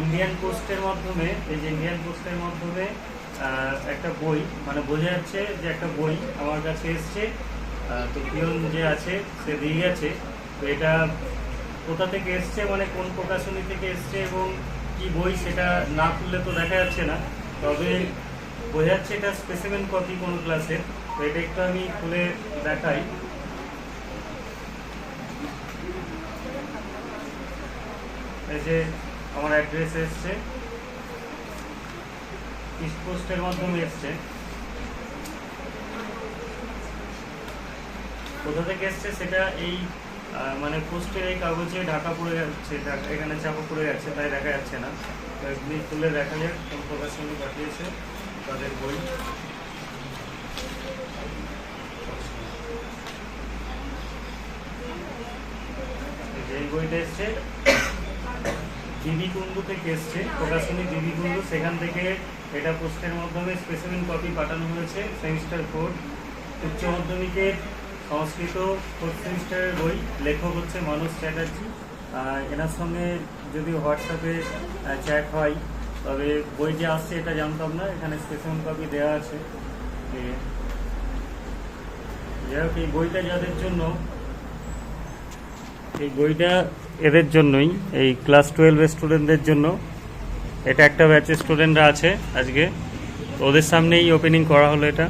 Indian পোস্টের মাধ্যমে, এই যে ইন্ডিয়ান পোস্টের মাধ্যমে একটা বই মানে বোঝা যাচ্ছে যে একটা বই আমার কাছে এসছে। তো পিয়ন যে আছে, সে দিয়ে গেছে। তো এটা কোথা থেকে এসছে মানে কোন প্রকাশনী থেকে এসছে এবং কি বই সেটা না খুললে তো দেখা যাচ্ছে না। তবে বোঝা যাচ্ছে এটা স্পেসিমেন কপি কোন ক্লাসের তো এটা একটু আমি খুলে দেখাই। এই যে আমার অ্যাড্রেস এসছে। পোস্টের মাধ্যমে এসছে। কোথা থেকে এসছে সেটা এই মানে পোস্টের এই কাগজে ঢাকা পড়ে যাচ্ছে এখানে চাপা পড়ে যাচ্ছে, তাই দেখা যাচ্ছে না। এমনি খুলে দেখা যাক কোন প্রকাশনী পাঠিয়েছে তাদের বই। এই বইটা এসছে। কুণ্ডু থেকে এসছে, প্রকাশনী কুণ্ডু, সেখান থেকে এটা পোস্টের মাধ্যমে স্পেসিমেন কপি পাঠানো হয়েছে সেমিস্টার ফোর উচ্চ মাধ্যমিকের সংস্কৃত ফোর্থ সেমিস্টারের বই, লেখক হচ্ছে মানুষ চ্যাটার্জি। এনার সঙ্গে যদি হোয়াটসঅ্যাপে চ্যাট হয়, তবে বই যে আসছে এটা জানতাম না, এখানে স্পেসিমেন কপি দেওয়া আছে। যাই হোক, এই বইটা যাদের জন্য, এই বইটা এদের জন্যই, এই ক্লাস টুয়েলভ স্টুডেন্টদের জন্য। এটা একটা ব্যাচের স্টুডেন্টরা আছে আজকে। ওদের সামনেই ওপেনিং করা হলো এটা।